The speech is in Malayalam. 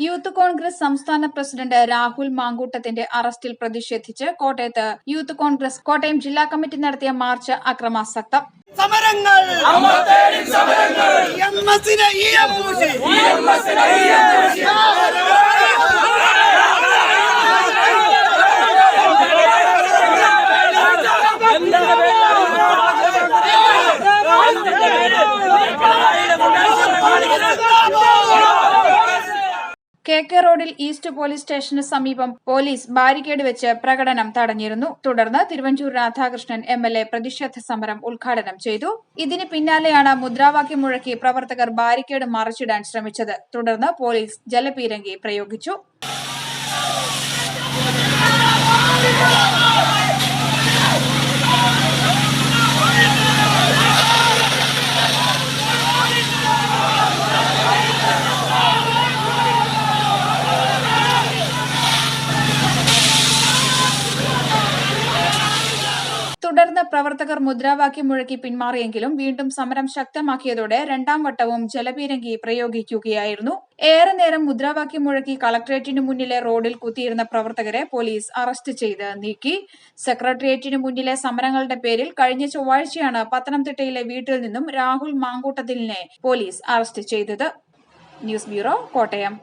യൂത്ത് കോൺഗ്രസ് സംസ്ഥാന പ്രസിഡന്റ് രാഹുൽ മാങ്കൂട്ടത്തിന്റെ അറസ്റ്റിൽ പ്രതിഷേധിച്ച് കോട്ടയത്ത് യൂത്ത് കോൺഗ്രസ് കോട്ടയം ജില്ലാ കമ്മിറ്റി നടത്തിയ മാർച്ച് അക്രമാസക്തം. സമരങ്ങൾ. കെ റോഡിൽ ഈസ്റ്റ് പോലീസ് സ്റ്റേഷന് സമീപം പോലീസ് ബാരിക്കേഡ് വെച്ച് പ്രകടനം തടഞ്ഞിരുന്നു. തുടർന്ന് Thiruvanchoor Radhakrishnan M L A പ്രതിഷേധ സമരം ഉദ്ഘാടനം ചെയ്തു. ഇതിന് പിന്നാലെയാണ് മുദ്രാവാക്യം മുഴക്കി പ്രവർത്തകർ ബാരിക്കേഡ് മറിച്ചിടാൻ ശ്രമിച്ചത്. തുടർന്ന് പോലീസ് ജലപീരങ്കി പ്രയോഗിച്ചു. തുടർന്ന് പ്രവർത്തകർ മുദ്രാവാക്യം മുഴക്കി പിന്മാറിയെങ്കിലും വീണ്ടും സമരം ശക്തമാക്കിയതോടെ രണ്ടാം വട്ടവും ജലപീരങ്കി പ്രയോഗിക്കുകയായിരുന്നു. ഏറെ നേരം മുദ്രാവാക്യം മുഴക്കി കളക്ടറേറ്റിനു മുന്നിലെ റോഡിൽ കുത്തിയിരുന്ന പ്രവർത്തകരെ പോലീസ് അറസ്റ്റ് ചെയ്ത് നീക്കി. സെക്രട്ടേറിയറ്റിനു മുന്നിലെ സമരങ്ങളുടെ പേരിൽ കഴിഞ്ഞ ചൊവ്വാഴ്ചയാണ് പത്തനംതിട്ടയിലെ വീട്ടിൽ നിന്നും രാഹുൽ മാങ്കൂട്ടത്തിലിനെ പോലീസ് അറസ്റ്റ് ചെയ്തത്. News bureau Kottayam.